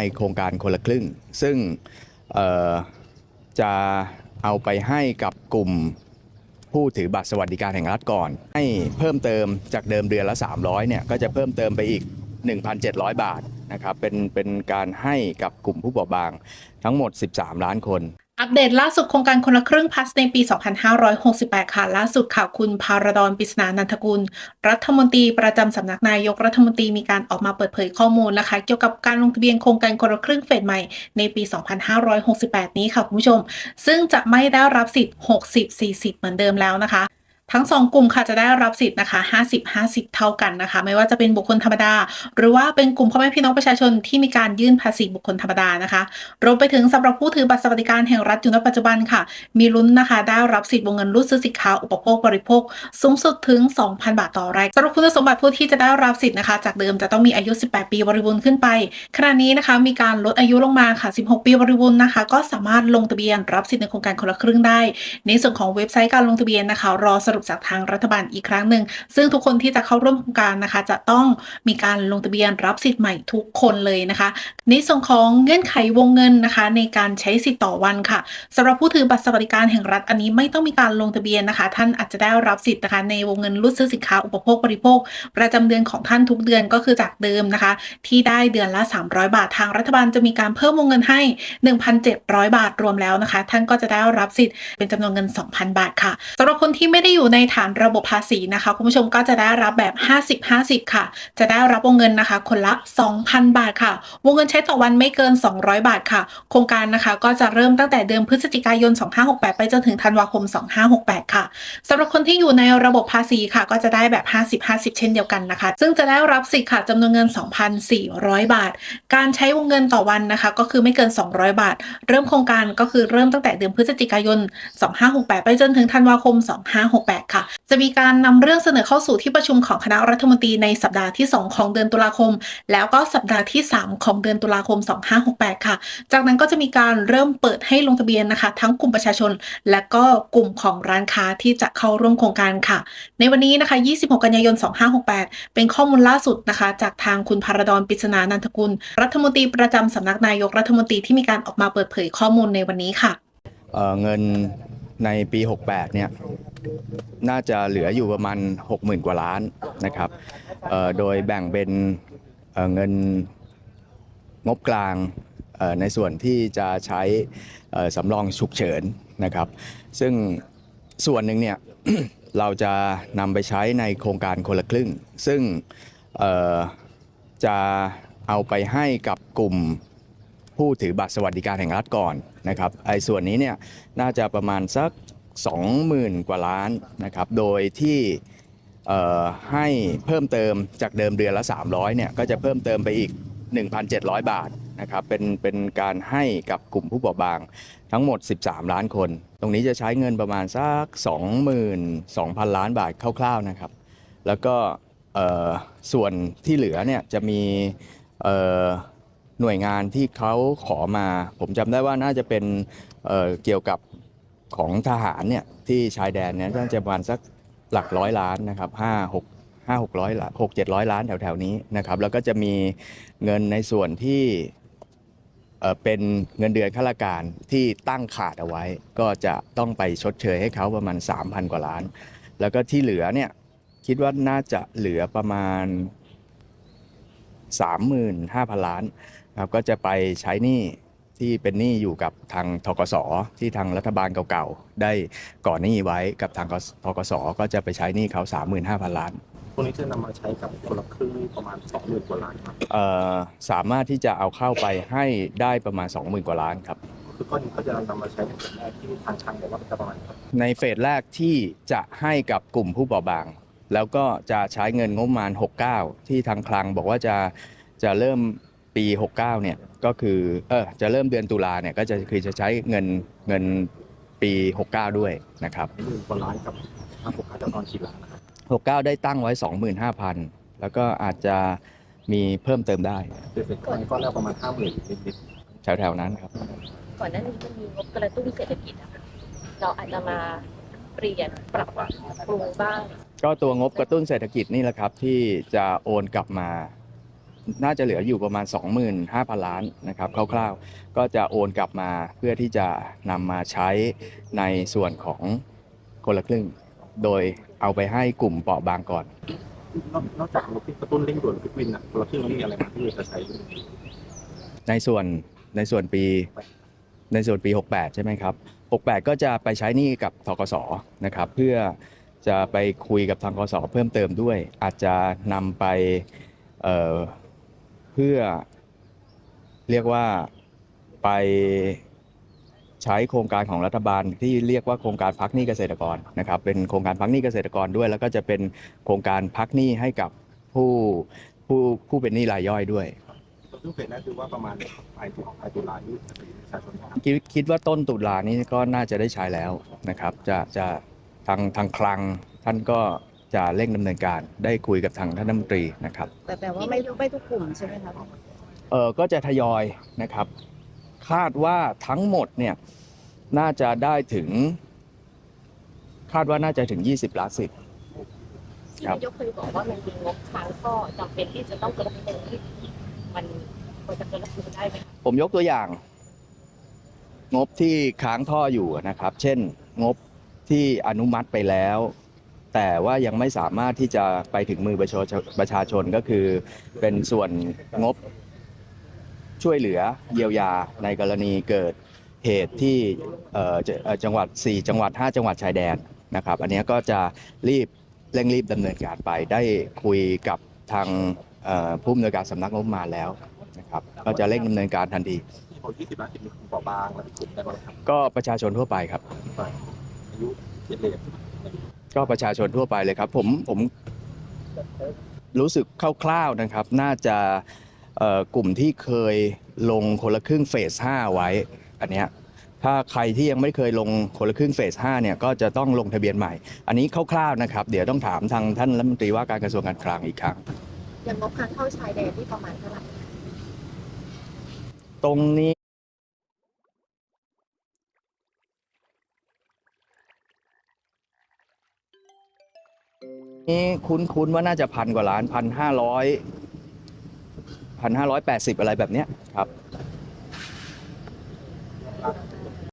ในโครงการคนละครึ่ง ซึ่งจะเอาไปให้กับกลุ่มผู้ถือบัตรสวัสดิการแห่งรัฐก่อน ให้เพิ่มเติมจากเดิมเดือนละ 300เนี่ยก็จะเพิ่มเติมไปอีก 1,700 บาทนะครับเป็นเป็นการให้กับกลุ่มผู้เปราะบางทั้งหมด 13 ล้านคน อัปเดตล่าสุดโครงการคนละครึ่งพัสในปี 2568 ค่ะ ล่าสุดค่ะ คุณพารดอนปิศนานันทกุล รัฐมนตรีประจำสำนักนายกรัฐมนตรีมีการออกมาเปิดเผยข้อมูลนะคะ เกี่ยวกับการลงทะเบียนโครงการคนละครึ่งเฟสใหม่ในปี 2568 นี้ค่ะ คุณผู้ชม ซึ่งจะไม่ได้รับสิทธิ์ 60-40 เหมือนเดิมแล้วนะคะ ทั้งสองกลุ่มค่ะจะได้รับสิทธิ์นะคะ50-50 เท่ากันนะคะ ไม่ว่าจะเป็นบุคคลธรรมดา หรือว่าเป็นกลุ่มพ่อแม่พี่น้องประชาชนที่มีการยื่นภาษีบุคคลธรรมดานะคะ รวมไปถึงสำหรับผู้ถือบัตรสวัสดิการแห่งรัฐอยู่ณปัจจุบันค่ะ มีลุ้นนะคะ ได้รับสิทธิ์วงเงินรูดซื้อสินค้าอุปโภคบริโภค สูงสุดถึง 2,000 บาทต่อรายสำหรับคุณสมบัติผู้ที่จะได้รับสิทธิ์นะคะ จากเดิมจะต้องมีอายุ 18 ปีบริบูรณ์ขึ้นไปขณะนี้นะคะ มีการลดอายุลงมาค่ะ 16 ปีบริบูรณ์นะคะ ก็สามารถลงทะเบียนรับสิทธิ์ในโครงการคนละครึ่งได้ ในส่วนของเว็บไซต์การลงทะเบียนนะคะ รอสรุปจากทางรัฐบาลอีกครั้งหนึ่ง ซึ่งทุกคนที่จะเข้าร่วมโครงการนะคะ จะต้องมีการลงทะเบียนรับสิทธิ์ใหม่ทุกคนเลยนะคะ ในส่วนของเงื่อนไขวงเงินนะคะ ในการใช้สิทธิ์ต่อวันค่ะสำหรับผู้ถือบัตรสวัสดิการแห่งรัฐอันนี้ไม่ต้องมีการลงทะเบียนนะคะ ท่านอาจจะได้รับสิทธิ์นะคะ ในวงเงินรูดซื้อสินค้าอุปโภคบริโภค ประจำเดือนของท่านทุกเดือนก็คือจากเดิมนะคะ ที่ได้เดือนละ 300 บาททางรัฐบาลจะมีการเพิ่มวงเงินให้ 1,700 บาทรวมแล้วนะคะ ท่านก็จะได้รับสิทธิ์เป็นจำนวนเงิน 2,000 บาทค่ะสำหรับคนที่ไม่ได้อยู่ในฐานระบบภาษีนะคะ คุณผู้ชมก็จะได้รับแบบ 50-50 ค่ะ จะได้รับวงเงินนะคะ คนละ 2,000 บาทค่ะ วงเงินใช้ต่อวันไม่เกิน 200 บาทค่ะ โครงการนะคะ ก็จะเริ่มตั้งแต่เดือนพฤศจิกายน 2568 ไปจนถึงธันวาคม 2568 ค่ะสำหรับคนที่อยู่ในระบบภาษีค่ะ ก็จะได้แบบ 50-50 เช่นเดียวกันนะคะ ซึ่งจะได้รับสิทธิ์ค่ะจำนวนเงิน 2,400 บาท การใช้วงเงินต่อวันนะคะ ก็คือไม่เกิน 200 บาท เริ่มโครงการก็คือเริ่มตั้งแต่เดือนพฤศจิกายน 2568 ไปจนถึงธันวาคม 2568ค่ะ จะมีการนำเรื่องเสนอเข้าสู่ที่ประชุมของคณะรัฐมนตรีในสัปดาห์ที่ 2 ของเดือนตุลาคม แล้วก็สัปดาห์ที่ 3 ของเดือนตุลาคม 2568 ค่ะ จากนั้นก็จะมีการเริ่มเปิดให้ลงทะเบียนนะคะ ทั้งกลุ่มประชาชน และก็กลุ่มของร้านค้าที่จะเข้าร่วมโครงการค่ะ ในวันนี้นะคะ 26 กันยายน 2568 เป็นข้อมูลล่าสุดนะคะ จากทางคุณพารดอนปริศนานันทกุล รัฐมนตรีประจำสำนักนายกรัฐมนตรีที่มีการออกมาเปิดเผยข้อมูลในวันนี้ค่ะเเงิน ในปี 68 เนี่ยน่าจะเหลืออยู่ประมาณ 60,000 กว่าล้านนะครับโดยแบ่งเป็นเเงินงบกลางในส่วนที่จะใช้สำรองฉุกเฉินนะครับ ซึ่งส่วนหนึ่งเนี่ยเราจะนำไปใช้ในโครงการคนละครึ่ง ซึ่งจะเอาไปให้กับกลุ่ม ผู้ถือบัตรสวัสดิการแห่งรัฐก่อนนะครับไอ้ส่วนนี้เนี่ยน่าจะประมาณสัก 20,000 กว่าล้านนะครับโดยที่ให้เพิ่มเติมจากเดิมเดือนละ 300เนี่ยก็จะเพิ่มเติมไปอีก 1,700 บาทนะครับเป็นเป็นการให้กับกลุ่มผู้เปราบางทั้งหมด 13 ล้านคน ตรงนี้จะใช้เงินประมาณสัก 22,000 ล้านบาทคร่าวๆนะครับ แล้วก็ส่วนที่เหลือเนี่ยจะมี หน่วยงานที่เขาขอมา ผมจำได้ว่าน่าจะเป็นเเกี่ยวกับของทหารเนี่ยที่ชายแดนเนี่ยน่าจะประมาณสักหลักร้อยล้านนะครับห้าหกห้าหกร้อยล้านหกเจ็ดร้อยล้านแถวๆนี้นะครับ แล้วก็จะมีเงินในส่วนที่เอ่อเป็นเงินเดือนข้าราชการที่ตั้งขาดเอาไว้ ก็จะต้องไปชดเชยให้เขาประมาณ 3,000 กว่าล้าน แล้วก็ที่เหลือเนี่ยคิดว่าน่าจะเหลือประมาณ 35,000 ล้าน ครับก็จะไปใช้หนี้ที่เป็นหนี้อยู่กับทางทกสที่ทางรัฐบาลเก่าๆ ได้ก่อนหนี้ไว้กับทางทกสก็จะไปใช้หนี้เขา 35,000 ล้านพวกนี้จะนำมาใช้กับคนละครึ่งประมาณ 2 0,000กว่าล้านครับเอ่อสามารถที่จะเอาเข้าไปให้ได้ประมาณ 20,000 กว่าล้านครับ คือก้อนนี้ก็จะนำมาใช้ในส่วนแรกที่ทางทางบอกว่าจะประมาณครับในเฟสแรกที่จะให้กับกลุ่มผู้เปราะบาง แล้วก็จะใช้เงินงบประมาณ 69 ที่ทางคลังบอกว่าจะจะเริ่ม ปี 69เนี่ยก็คือเออจะเริ่มเดือนตุลาเนี่ยก็จะคือจะใช้เงินเงินปี 69 ด้วยนะครับหมื่นกว่าล้านกับทางผมอาจจะตอนกี่ล้านนะครับ69 ได้ตั้งไว้ 25,000 แล้วก็อาจจะมีเพิ่มเติมได้เสร็จๆก้อนนี้ก้อนแรกประมาณห้าหมื่นนิดแถวๆนั้นครับ ก่อนหน้านี้มันมีงบกระตุ้นเศรษฐกิจนะคะเราอาจจะมาเปลี่ยนปรับปรุงบ้าง ก็ตัวงบกระตุ้นเศรษฐกิจนี่แหละครับที่จะโอนกลับมา น่าจะเหลืออยู่ประมาณ 25,000 ล้านนะครับคร่าวๆ ก็จะโอนกลับมาเพื่อที่จะนำมาใช้ในส่วนของคนละครึ่ง โดยเอาไปให้กลุ่มเปราะบางก่อน นอกนอกจากงบที่กระตุ้นเร่งด่วนฟิวินอะเราที่เรามีอะไรมาที่จะใช้ในส่วนในส่วนปีในส่วนปี 68 ใช่ไหมครับ 68 ก็จะไปใช้หนี้กับทกสนะครับ เพื่อจะไปคุยกับทางกสเพิ่มเติมด้วย อาจจะนำไป พื่อเรียกว่าไปใช้โครงการของรัฐบาลที่เรียกว่าโครงการพักหนี้เกษตรกรนะครับเป็นโครงการพักหนี้เกษตรกรด้วย แล้วก็จะเป็นโครงการพักหนี้ให้กับผู้ผู้ผู้เป็นหนี้รายย่อยด้วยซึ่งเฟสแรกคือว่าประมาณปลายตุลาปลายตุลาที่ประชาชนนะครับคิดคิดว่าต้นตุลานี้ก็น่าจะได้ใช้แล้วนะครับ จะจะทางทางคลังท่านก็ จะเร่งดำเนินการได้คุยกับทางท่านรัฐมนตรีนะครับแต่แต่ว่าไม่ไม่ทุกกลุ่มใช่ไหมคะเออก็จะทยอยนะครับ คาดว่าทั้งหมดเนี่ยน่าจะได้ถึง คาดว่าน่าจะถึง 20 ล้านสิทธิ์ ที่ครับ นายกเคยบอกว่ามันมีงบค้างก็จำเป็นที่จะต้องกระตุ้นที่มันควรจะกระตุ้นได้ไหมคะผมยกตัวอย่าง งบที่ค้างท่ออยู่นะครับ เช่น งบที่อนุมัติไปแล้ว แต่ว่ายังไม่สามารถที่จะไปถึงมือประชาชนประชาชนก็คือ เป็นส่วนงบช่วยเหลือเยียวยาในกรณีเกิดเหตุที่จังหวัด 4 จังหวัด 5 จังหวัดชายแดนนะครับ อันนี้ก็จะรีบเร่งรีบดำเนินการไปได้คุยกับทางผู้อำนวยการสำนักงบประมาณแล้วนะครับก็จะเร่งดำเนินการทันทีที่บอก20ล้านสิทธิ์มีกลุ่มเปราะบางและมีกลุ่มได้บ้างครับก็ประชาชนทั่วไปครับอายุเจ็ดเล ก็ประชาชนทั่วไปเลยครับผมผมรู้สึกคร่าวๆนะครับ น่าจะเอ่อกลุ่มที่เคยลงคนละครึ่งเฟส 5 ไว้ อันเนี้ยถ้าใครที่ยังไม่เคยลงคนละครึ่งเฟส 5 เนี่ยก็จะต้องลงทะเบียนใหม่ อันนี้คร่าวๆนะครับ เดี๋ยวต้องถามทางท่านรัฐมนตรีว่าการกระทรวงการคลังอีกครั้งอย่างงบค้างเข้าชายแดนที่ประมาณเท่าไหร่ตรงนี้ นี่คุ้นๆว่าน่าจะพันกว่าล้านพันห้าร้อยพันห้าร้อยแปดสิบอะไรแบบเนี้ยครับ